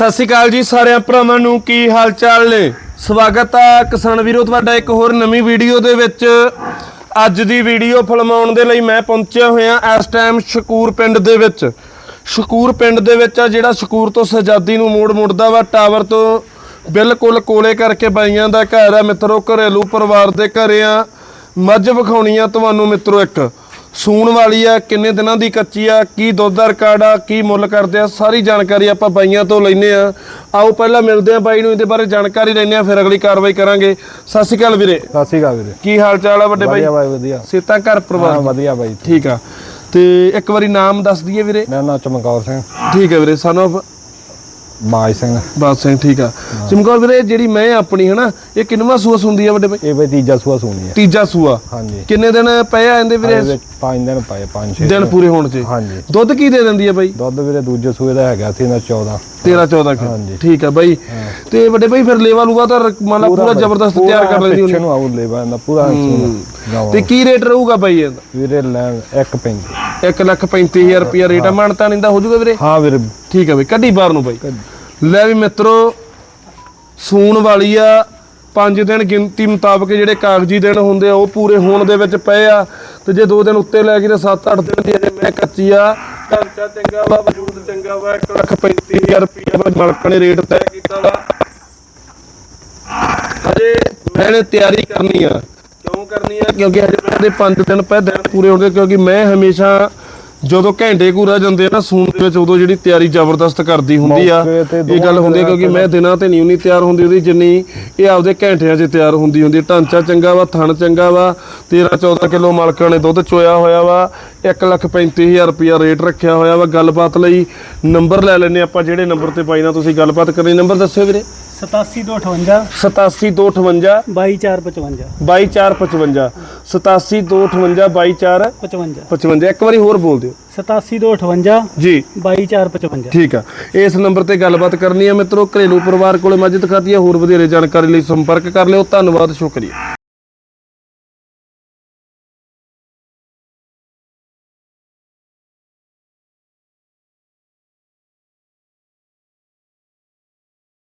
ਸਤਿ ਸ਼੍ਰੀ ਅਕਾਲ ਜੀ ਸਾਰਿਆਂ ਭਰਾਵਾਂ ਨੂੰ, ਕੀ ਹਾਲ ਚਾਲ ਨੇ? ਸਵਾਗਤ ਆ ਕਿਸਾਨ ਵੀਰੋ, ਤੁਹਾਡਾ ਇੱਕ ਹੋਰ ਨਵੀਂ ਵੀਡੀਓ ਦੇ ਵਿੱਚ। ਅੱਜ ਦੀ ਵੀਡੀਓ ਫਿਲਮਾਉਣ ਦੇ ਲਈ ਮੈਂ ਪਹੁੰਚਿਆ ਹੋਇਆ ਇਸ ਟਾਈਮ ਸ਼ਕੂਰ ਪਿੰਡ ਦੇ ਵਿੱਚ। ਸ਼ਕੂਰ ਪਿੰਡ ਦੇ ਵਿੱਚ ਆ ਜਿਹੜਾ ਸ਼ਕੂਰ ਤੋਂ ਸਜਾਦੀ ਨੂੰ ਮੋੜ ਮੁੜਦਾ ਵਾ, ਟਾਵਰ ਤੋਂ ਬਿਲਕੁਲ ਕੋਲੇ ਕਰਕੇ ਬਾਈਆਂ ਦਾ ਘਰ ਆ। ਮਿੱਤਰੋ, ਘਰੇਲੂ ਪਰਿਵਾਰ ਦੇ ਘਰੇ ਆ। ਮੱਝ ਵਿਖਾਉਣੀ ਆ ਤੁਹਾਨੂੰ ਮਿੱਤਰੋ ਇੱਕ। ਸੂਣ ਵਾਲੀ ਆ ਕਿੰਨੇ ਦਿਨਾਂ ਦੀ ਕੱਚੀ ਆ ਕੀ ਦੁੱਧ ਦਾ ਰਿਕਾਰਡ ਆ ਕੀ ਮੁੱਲ ਕਰਦੇ ਆ ਸਾਰੀ ਜਾਣਕਾਰੀ ਆਪਾਂ ਬਾਈਆਂ ਤੋਂ ਲੈਨੇ ਆ। ਆਓ ਪਹਿਲਾਂ ਮਿਲਦੇ ਆ ਬਾਈ ਨੂੰ ਇਹਦੇ ਬਾਰੇ ਜਾਣਕਾਰੀ ਲੈਨੇ ਆ ਫਿਰ ਅਗਲੀ ਕਾਰਵਾਈ ਕਰਾਂਗੇ। ਸਤਿ ਸ਼੍ਰੀ ਅਕਾਲ ਵੀਰੇ। ਸਤਿ ਸ਼੍ਰੀ ਅਕਾਲ ਵੀਰੇ। ਕੀ ਹਾਲ ਚਾਲ ਆ ਵੱਡੇ ਬਾਈ? ਵਧੀਆ ਬਾਈ ਵਧੀਆ। ਸੇਤਾ ਘਰ ਪਰਿਵਾਰ? ਹਾਂ ਵਧੀਆ ਬਾਈ। ਠੀਕ ਆ। ਤੇ ਇੱਕ ਵਾਰੀ ਨਾਮ ਦੱਸ ਦਈਏ ਵੀਰੇ। ਮੇਰਾ ਨਾਮ ਚਮਕੌਰ ਸਿੰਘ। ਠੀਕ ਹੈ ਵੀਰੇ ਸਾਨੂੰ ਮਾਜ ਸਿੰਘ। ਬਾਤ ਸਿੰਘ ਠੀਕ ਆ। ਚਮਕੌਰ ਵੀਰੇ ਜਿਹੜੀ ਮੈਂ ਆਪਣੀ ਹਨਾ ਇਹ ਕਿੰਨਵਾਂ ਸੂਆ ਸੁੰਦੀ ਆ ਵੱਡੇ ਇਹ ਬਈ ਤੀਜਾ ਸੂਆ ਸੂਣੀ ਹੈ ਤੀਜਾ ਸੂਆ? ਹਾਂਜੀ। ਕਿੰਨੇ ਦਿਨ ਪਏ ਆ ਇਹਦੇ ਵੀਰੇ? ਇਹਦੇ ਪੰਜ ਦਿਨ ਪਏ ਪੰਜ ਛੇ ਦਿਨ ਪੂਰੇ ਹੋਣ ਚ। ਹਾਂਜੀ। ਦੁੱਧ ਕੀ ਦੇ ਦਿੰਦੀ ਆ ਬਾਈ? ਦੁੱਧ ਵੀਰੇ ਦੂਜੇ ਸੂਏ ਦਾ ਹੈਗਾ ਸੀ ਨਾ 14 13 14 ਕਿ ਹਾਂਜੀ। ਠੀਕ ਆ ਬਾਈ। ਤੇ ਵੱਡੇ ਬਾਈ ਫਿਰ ਲੇਵਾ ਲੂਗਾ ਤਾਂ ਮੰਨ ਲਾ ਪੂਰਾ ਜ਼ਬਰਦਸਤ ਤਿਆਰ ਕਰ ਲੈਂਦੀ ਪਿੱਛੇ ਉਹਨੇ ਨੂੰ ਆਉ ਲੈ ਬੰਦਾ ਪੂਰਾ ਤੇ ਕੀ ਰੇਟ ਰਹੂਗਾ ਬਾਈ ਇਹਦਾ? ਵੀਰੇ ਲੈਣ ਇੱਕ ਪੈਂਤੀ। 1 ਲੱਖ 35000 ਰੁਪਿਆ ਰੇਟ ਆ ਮਾਨਤਾ ਨਹੀਂ ਦਾ ਹੋ ਜਾਊਗਾ ਵੀਰੇ? ਹਾਂ ਵੀਰੇ। ਠੀਕ ਆ ਬਈ ਕੱਢੀ ਬਾਹਰ ਨੂੰ ਬਾਈ। ਲੈ ਵੀ ਮਿੱਤਰੋ ਸੂਣ ਵਾਲੀ ਆ 5 ਦਿਨ ਗਿਣਤੀ ਮੁਤਾਬਕ ਜਿਹੜੇ ਕਾਗਜ਼ੀ ਦਿਨ ਹੁੰਦੇ ਆ ਉਹ ਪੂਰੇ ਹੋਣ ਦੇ ਵਿੱਚ ਪਏ ਆ। ਤੇ ਜੇ 2 ਦਿਨ ਉੱਤੇ ਲੈ ਗਈ ਤਾਂ 7-8 ਦਿਨ ਦੀ ਅਜੇ ਮੈਂ ਕੱਚੀ ਆ। ਢਾਂਚਾ ਚੰਗਾ ਵਾ ਵਜੂਦ ਚੰਗਾ ਵਾ 1 ਲੱਖ 35000 ਰੁਪਇਆ ਵਾ ਮਾਲਕਾਂ ਨੇ ਰੇਟ ਤੈਅ ਕੀਤਾ ਵਾ। ਅਜੇ ਮੈਨੇ ਤਿਆਰੀ ਕਰਨੀ ਆ। ਕਿਉਂ ਕਰਨੀ ਆ? ਕਿਉਂਕਿ ਹਜੇ ਮੈਂ ਦੇ 5 ਦਿਨ ਪਹਿ ਦਿਨ ਪੂਰੇ ਹੋਣਗੇ ਕਿਉਂਕਿ ਮੈਂ ਹਮੇਸ਼ਾ ਜਦੋਂ ਘੰਟੇ ਕੂ ਰਹਿ ਜਾਂਦੇ ਆ ਨਾ ਸੂਣ ਦੇ ਵਿੱਚ ਉਦੋਂ ਜਿਹੜੀ ਤਿਆਰੀ ਜ਼ਬਰਦਸਤ ਕਰਦੀ ਹੁੰਦੀ ਆ। ਇਹ ਗੱਲ ਹੁੰਦੀ ਆ ਕਿਉਂਕਿ ਮੈਂ ਦਿਨਾਂ ਤੇ ਨਹੀਂ ਉਨੀ ਤਿਆਰ ਹੁੰਦੀ ਉਹਦੀ ਜਿੰਨੀ ਇਹ ਆਪਦੇ ਘੰਟਿਆਂ 'ਚ ਤਿਆਰ ਹੁੰਦੀ ਹੁੰਦੀ ਢਾਂਚਾ ਚੰਗਾ ਵਾ ਥਣ ਚੰਗਾ ਵਾ 13 14 ਕਿਲੋ ਮਾਲਕਾਂ ਨੇ ਦੁੱਧ ਚੋਇਆ ਹੋਇਆ ਵਾ 1 ਲੱਖ 35000 ਰੁਪਿਆ ਰੇਟ ਰੱਖਿਆ ਹੋਇਆ ਵਾ। ਗੱਲਬਾਤ ਲਈ ਨੰਬਰ ਲੈ ਲੈਨੇ ਆਪਾਂ ਜਿਹੜੇ ਨੰਬਰ ਤੇ ਪਾਈ ਨਾ ਤੁਸੀਂ ਗੱਲਬਾਤ ਕਰਨੀ। ਨੰਬਰ ਦੱਸਿਓ ਵੀਰੇ। 8758 87258 22455 22455 87258 22455 55 ਇੱਕ ਵਾਰੀ ਹੋਰ ਬੋਲ ਦਿਓ। 8758 ਜੀ। 22455 ਠੀਕ ਆ। ਇਸ ਨੰਬਰ ਤੇ ਗੱਲਬਾਤ ਕਰਨੀ ਹੈ ਮਿੱਤਰੋ। ਘਰੇਲੂ ਪਰਿਵਾਰ ਕੋਲੇ ਮੱਝ ਦਿਖਾਤੀ ਹੈ ਹੋਰ ਵਧੇਰੇ ਜਾਣਕਾਰੀ ਲਈ ਸੰਪਰਕ ਕਰ ਲਿਓ। ਧੰਨਵਾਦ ਸ਼ੁਕਰੀਆ।